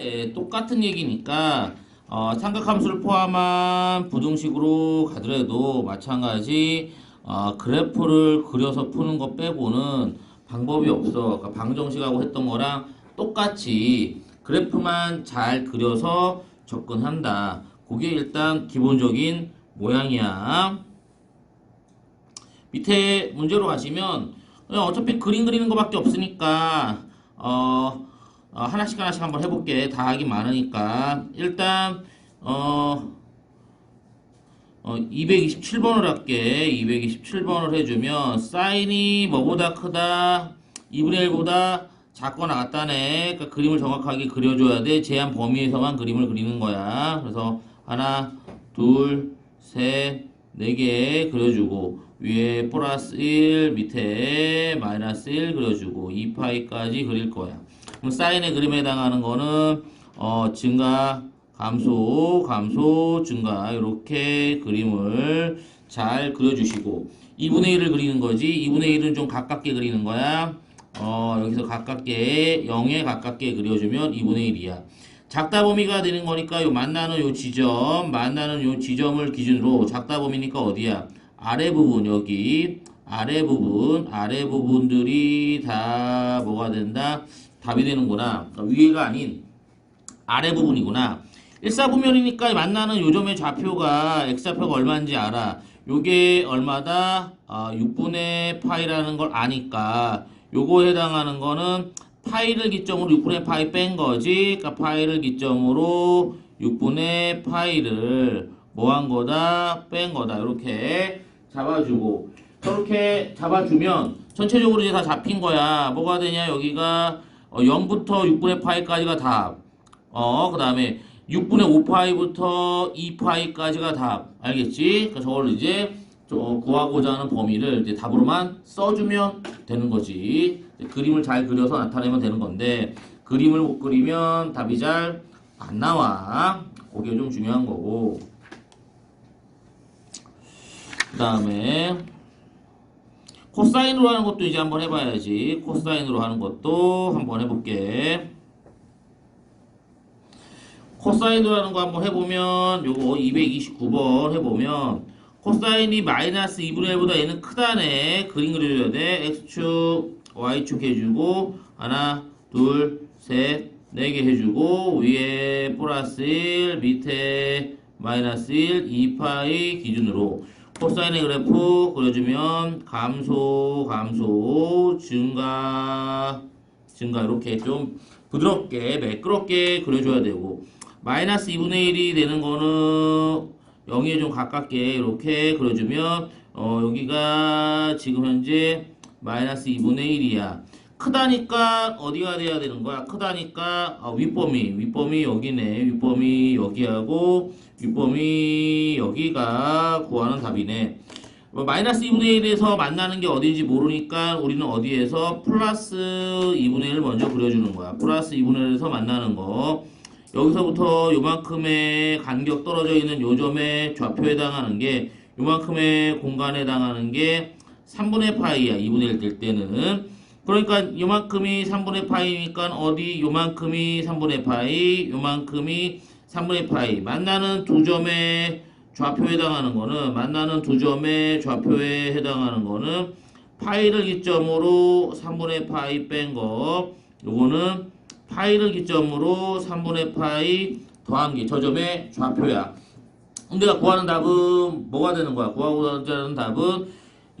예, 똑같은 얘기니까 어, 삼각함수를 포함한 부등식으로 가더라도 마찬가지 어, 그래프를 그려서 푸는 것 빼고는 방법이 없어. 그러니까 방정식하고 했던 거랑 똑같이 그래프만 잘 그려서 접근한다. 그게 일단 기본적인 모양이야. 밑에 문제로 가시면 어차피 그림 그리는 것밖에 없으니까 어, 어, 하나씩 하나씩 한번 해볼게. 다 하기 많으니까 일단 어, 어 227번을 할게. 227번을 해주면 사인이 뭐보다 크다 2분의 1보다 작거나 같다네. 그러니까 그림을 정확하게 그려줘야 돼. 제한 범위에서만 그림을 그리는 거야. 그래서 하나, 둘, 셋, 네 개 그려주고 위에 플러스 1 밑에 마이너스 1 그려주고 2파이까지 그릴 거야. 그럼 사인의 그림에 해당하는 거는 어, 증가, 감소, 감소, 증가 이렇게 그림을 잘 그려주시고 2분의 1을 그리는 거지 2분의 1은 좀 가깝게 그리는 거야. 어, 여기서 가깝게 0에 가깝게 그려주면 2분의 1이야. 작다 범위가 되는 거니까 요 만나는 요 지점, 만나는 요 지점을 기준으로 작다 범위니까 어디야? 아래 부분 여기 아래 부분 아래 부분들이 다 뭐가 된다? 답이 되는구나. 그러니까 위가 아닌 아래 부분이구나. 일사분면이니까 만나는 요점의 좌표가 x좌표가 얼마인지 알아. 요게 얼마다? 아, 6분의 파이라는 걸 아니까 요거 해당하는 거는 파이를 기점으로 6분의 파이 뺀 거지. 그러니까 파이를 기점으로 6분의 파이를 뭐 한 거다? 뺀 거다. 이렇게 잡아주고 저렇게 잡아주면 전체적으로 이제 다 잡힌 거야. 뭐가 되냐? 여기가 어, 0부터 6분의 파이까지가 답. 어, 그 다음에 6분의 5파이부터 2파이까지가 답. 알겠지? 그러니까 저걸 이제 저 구하고자 하는 범위를 이제 답으로만 써주면 되는 거지. 그림을 잘 그려서 나타내면 되는 건데, 그림을 못 그리면 답이 잘 안 나와. 그게 좀 중요한 거고. 그 다음에, 코사인으로 하는 것도 이제 한번 해봐야지. 코사인으로 하는 것도 한번 해볼게. 코사인으로 하는 거 한번 해보면 요거 229번 해보면 코사인이 마이너스 2분의 1보다 얘는 크다네 그림 그려줘야 돼 x축 y축 해주고 하나 둘 셋 네 개 해주고 위에 플러스 1 밑에 마이너스 1 2파이 기준으로 코사인의 그래프 그려주면 감소 감소 증가 증가. 이렇게 좀 부드럽게 매끄럽게 그려줘야 되고. 마이너스 2분의 1이 되는 거는 0에 좀 가깝게 이렇게 그려주면 어 여기가 지금 현재 마이너스 2분의 1이야 크다니까 어디가 돼야 되는 거야? 크다니까 아, 윗범위. 윗범위 여기네. 윗범위 여기하고 윗범위 여기가 구하는 답이네. 뭐 마이너스 2분의 1에서 만나는 게 어딘지 모르니까 우리는 어디에서 플러스 2분의 1 먼저 그려주는 거야. 플러스 2분의 1에서 만나는 거. 여기서부터 요만큼의 간격 떨어져 있는 요점의 좌표에 해당하는 게 요만큼의 공간에 해당하는 게 3분의 파이야. 2분의 1 될 때는 그러니까 요만큼이 3분의 파이니까 어디 요만큼이 3분의 파이 요만큼이 3분의 파이 만나는 두 점의 좌표에 해당하는 거는 만나는 두 점의 좌표에 해당하는 거는 파이를 기점으로 3분의 파이 뺀 거 요거는 파이를 기점으로 3분의 파이 더한 게 저 점의 좌표야. 우리가 구하는 답은 뭐가 되는 거야? 구하고자 하는 답은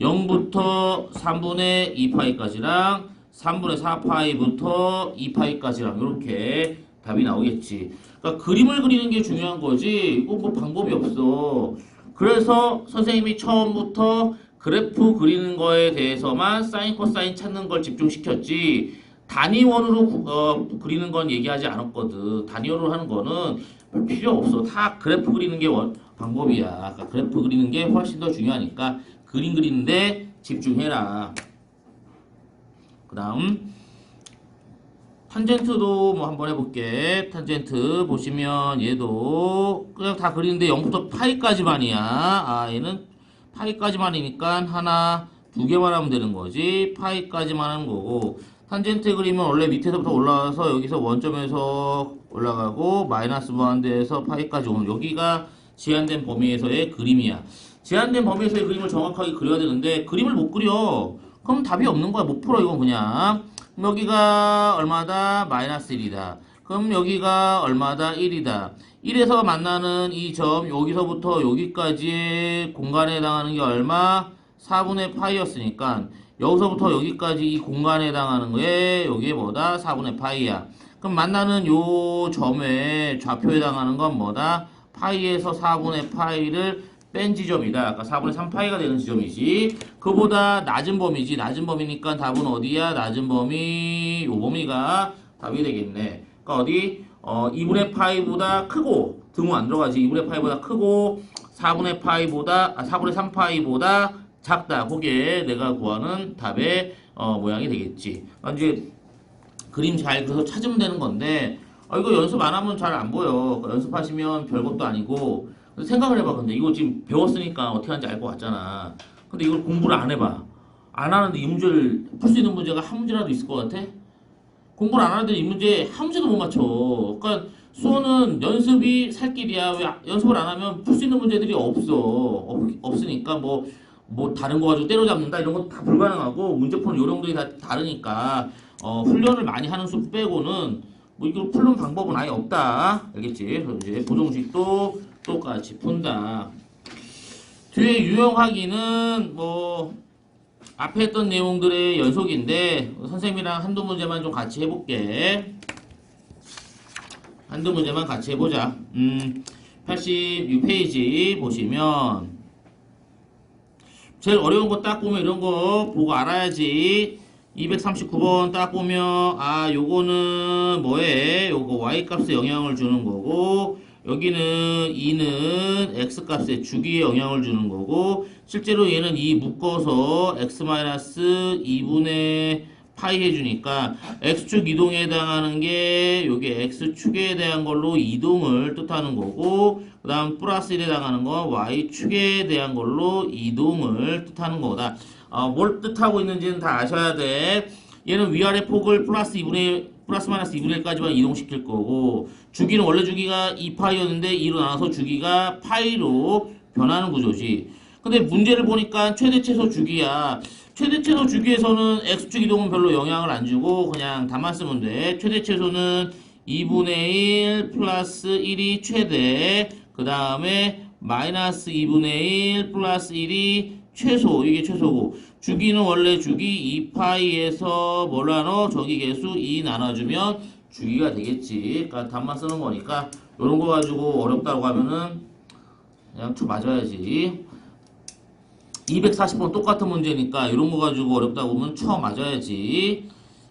0부터 3분의 2파이까지랑 3분의 4파이부터 2파이까지랑 이렇게 답이 나오겠지. 그러니까 그림을 그리는 게 중요한 거지. 이거 뭐 방법이 없어. 그래서 선생님이 처음부터 그래프 그리는 거에 대해서만 사인 코사인 찾는 걸 집중시켰지. 단위원으로 구- 어, 그리는 건 얘기하지 않았거든. 단위원으로 하는 거는 별 필요 없어. 다 그래프 그리는 게 원, 방법이야. 그러니까 그래프 그리는 게 훨씬 더 중요하니까 그림 그리는데 집중해라. 그 다음 탄젠트도 뭐 한번 해볼게. 탄젠트 보시면 얘도 그냥 다 그리는데 0부터 파이까지만이야. 아 얘는 파이까지만이니까 하나 두 개만 하면 되는 거지. 파이까지만 하는 거고 탄젠트 그림은 원래 밑에서부터 올라와서 여기서 원점에서 올라가고 마이너스 무한대에서 파이까지 오는 여기가 제한된 범위에서의 그림이야. 제한된 범위에서의 그림을 정확하게 그려야 되는데 그림을 못 그려. 그럼 답이 없는 거야. 못 풀어 이건 그냥. 여기가 얼마다? 마이너스 1이다. 그럼 여기가 얼마다? 1이다. 1에서 만나는 이 점 여기서부터 여기까지의 공간에 해당하는 게 얼마? 4분의 파이였으니까 여기서부터 여기까지 이 공간에 해당하는 거에 여기에 뭐다? 4분의 파이야. 그럼 만나는 요 점의 좌표에 해당하는 건 뭐다? 파이에서 4분의 파이를 뺀 지점이다. 아까 4분의 3파이가 되는 지점이지. 그보다 낮은 범위지. 낮은 범위니까 답은 어디야? 낮은 범위, 요 범위가 답이 되겠네. 그러니까 어디? 어, 2분의 파이보다 크고, 등호 안 들어가지. 2분의 파이보다 크고, 4분의 파이보다, 아, 4분의 3파이보다 작다. 그게 내가 구하는 답의 어, 모양이 되겠지. 그러니까 이제 그림 잘 그려서 찾으면 되는 건데, 아, 이거 연습 안 하면 잘 안 보여. 그러니까 연습하시면 별것도 아니고, 생각을 해봐. 근데 이거 지금 배웠으니까 어떻게 하는지 알 것 같잖아. 근데 이걸 공부를 안 해봐. 안 하는데 이 문제를 풀 수 있는 문제가 한 문제라도 있을 것 같아? 공부를 안 하는데 이 문제 한 문제도 못 맞춰. 그러니까 수호는 연습이 살 길이야. 왜 연습을 안 하면 풀 수 있는 문제들이 없어. 없, 없으니까 뭐, 뭐 다른 거 가지고 때려잡는다 이런 거 다 불가능하고 문제 푸는 요령들이 다 다르니까 어, 훈련을 많이 하는 수 빼고는 뭐 이걸 푸는 방법은 아예 없다. 알겠지? 그래서 이제 보정식도 똑같이 푼다. 뒤에 유형하기는 뭐 앞에 했던 내용들의 연속인데 선생님이랑 한두 문제만 좀 같이 해볼게. 한두 문제만 같이 해보자. 음, 86페이지 보시면 제일 어려운 거 딱 보면 이런 거 보고 알아야지. 239번 딱 보면 아 요거는 뭐에 요거 y 값에 영향을 주는 거고 여기는 2는 x 값에 주기에 영향을 주는 거고 실제로 얘는 2 묶어서 x-2분의 파이 해주니까 x축 이동에 해당하는 게 요게 x축에 대한 걸로 이동을 뜻하는 거고 그 다음 플러스 1에 해당하는 건 y축에 대한 걸로 이동을 뜻하는 거다. 어, 뭘 뜻하고 있는지는 다 아셔야 돼. 얘는 위아래 폭을 플러스 2분의 플러스 마이너스 2분의 1까지만 이동시킬 거고 주기는 원래 주기가 2파이였는데 2로 나눠서 주기가 파이로 변하는 구조지. 근데 문제를 보니까 최대 최소 주기야. 최대 최소 주기에서는 x축 이동은 별로 영향을 안 주고 그냥 답만 쓰면 돼. 최대 최소는 2분의 1 플러스 1이 최대. 그 다음에 마이너스 2분의 1 플러스 1이 최소. 이게 최소고. 주기는 원래 주기 2파이에서 뭘 나눠? 저기 개수 2 나눠주면 주기가 되겠지. 그러니까 답만 쓰는 거니까 이런 거 가지고 어렵다고 하면은 그냥 쳐 맞아야지. 240번 똑같은 문제니까 이런 거 가지고 어렵다고 하면 쳐 맞아야지.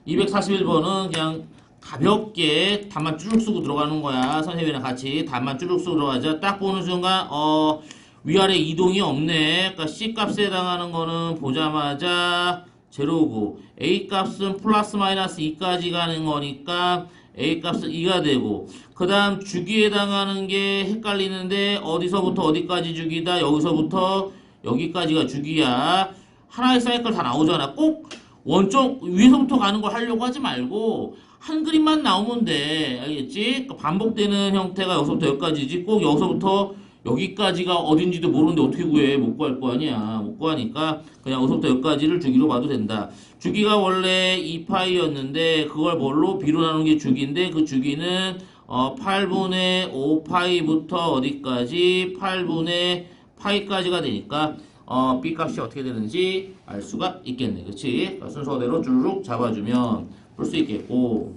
241번은 그냥 가볍게 답만 쭈룩 쓰고 들어가는 거야. 선생님이랑 같이 답만 쭈룩 쓰고 들어가자. 딱 보는 순간 어 위아래 이동이 없네. 그러니까 C 값에 해당하는 거는 보자마자 제로고 A 값은 플러스 마이너스 2까지 가는 거니까 A 값은 2가 되고 그 다음 주기에 해당하는 게 헷갈리는데 어디서부터 어디까지 주기다? 여기서부터 여기까지가 주기야. 하나의 사이클 다 나오잖아. 꼭 원점 위에서부터 가는 걸 하려고 하지 말고 한 그림만 나오면 돼. 알겠지? 그러니까 반복되는 형태가 여기서부터 여기까지지. 꼭 여기서부터 여기까지가 어딘지도 모르는데 어떻게 구해? 못 구할 거 아니야. 못 구하니까 그냥 어서부터 여기까지를 주기로 봐도 된다. 주기가 원래 2파이였는데 그걸 뭘로? B로 나누는 게 주기인데 그 주기는 어 8분의 5파이부터 어디까지? 8분의 파이까지가 되니까 어 B 값이 어떻게 되는지 알 수가 있겠네. 그치? 그러니까 순서대로 쭈르륵 잡아주면 볼 수 있겠고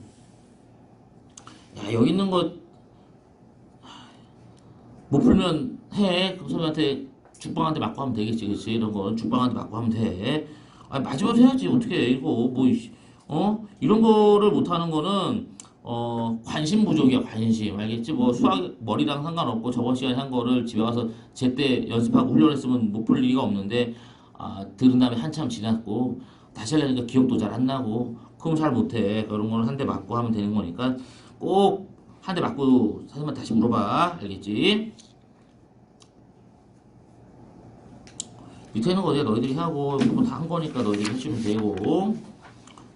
야 여기 있는 거 못 풀면 해. 그 선생님한테 죽방한테 맞고 하면 되겠지, 그렇지? 이런 건 죽방한테 맞고 하면 돼. 아, 맞으면서 해야지. 어떻게 해, 이거 뭐 이씨. 어 이런 거를 못 하는 거는 어 관심 부족이야, 관심. 알겠지? 뭐 수학 머리랑 상관없고 저번 시간에 한 거를 집에 가서 제때 연습하고 훈련했으면 못 풀 리가 없는데 아 들은 다음에 한참 지났고 다시 하려니까 기억도 잘 안 나고 그럼 잘 못해. 그런 거는 한 대 맞고 하면 되는 거니까 꼭 한 대 맞고 선생님한테 다시 물어봐. 알겠지? 밑에 있는 거 이제 너희들이 하고 이거 다한 거니까 너희들이 해주면 되고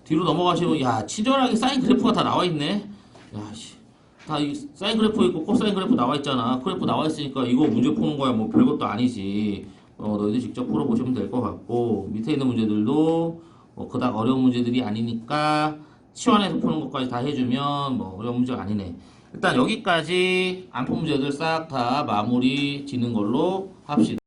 뒤로 넘어가시면 야 친절하게 사인 그래프가 다 나와 있네. 야씨. 다 이 사인 그래프 있고 코사인 그래프 나와 있잖아. 그래프 나와 있으니까 이거 문제 푸는 거야 뭐 별것도 아니지. 어 너희들 직접 풀어보시면 될 것 같고 밑에 있는 문제들도 뭐 그닥 어려운 문제들이 아니니까 치환해서 푸는 것까지 다 해주면 뭐 어려운 문제가 아니네. 일단 여기까지 안푼 문제들 싹 다 마무리 짓는 걸로 합시다.